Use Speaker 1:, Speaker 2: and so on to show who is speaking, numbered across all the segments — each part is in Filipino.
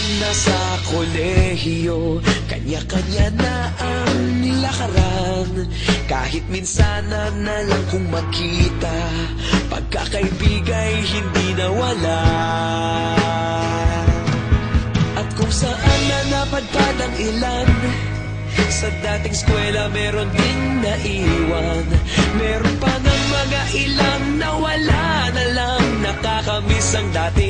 Speaker 1: Nagkawatakan na sa kolehiyo. Kanya-kanya na ang lakaran. Kahit minsan na lang kung makita Pagkakaibigay hindi nawala. At kung saan na napadpad ang ilan sa dating eskwela meron ding naiwan. Meron pa ng mga ilang nawala na lang Nakakamiss ang dating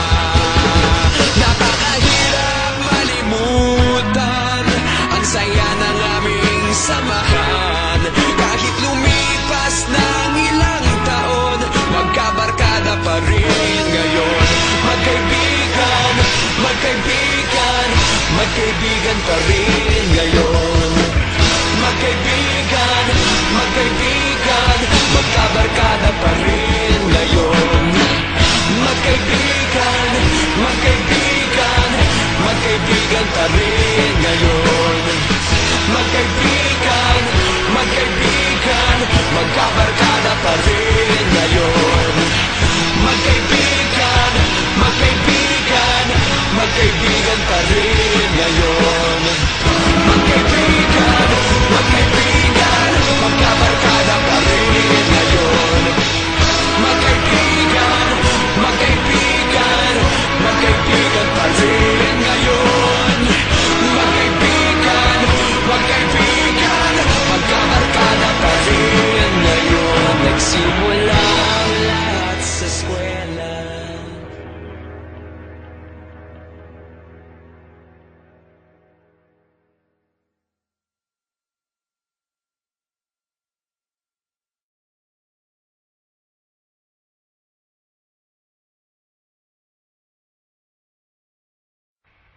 Speaker 1: samahan Kahit lumipas ng ilang taon Magkabarkada pa rin ngayon. Magkaibigan, magkaibigan Magkaibigan pa rin magkaibigan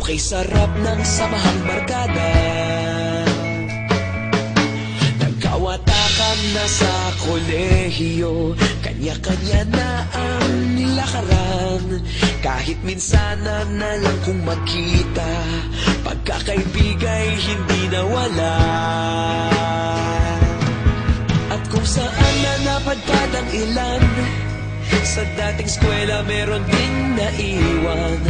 Speaker 1: Okay sarap ng samahang barkada. Nagkawatakan na sa kolehiyo. Kanya-kanya na ang lakaran. Kahit minsan na lang kung magkita Pagkakaibigay hindi nawala. At kung saan na napadpad ang ilan sa dating eskwela meron ding naiwan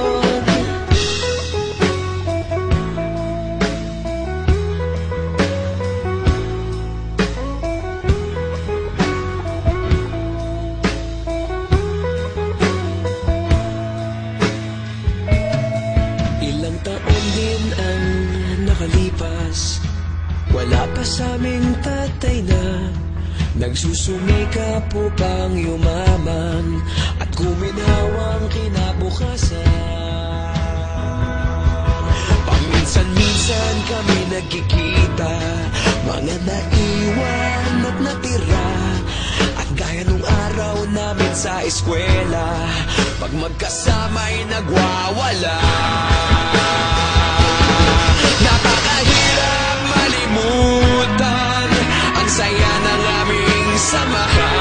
Speaker 1: Nagsusumikap upang yumaman At kuminhawang kinabukasan. Paminsan-minsan kami nagkikita Mga naiwan at natira. At gaya nung araw namin sa eskwela Pag magkasama'y nagwawala. Napakahirap malimutan summer.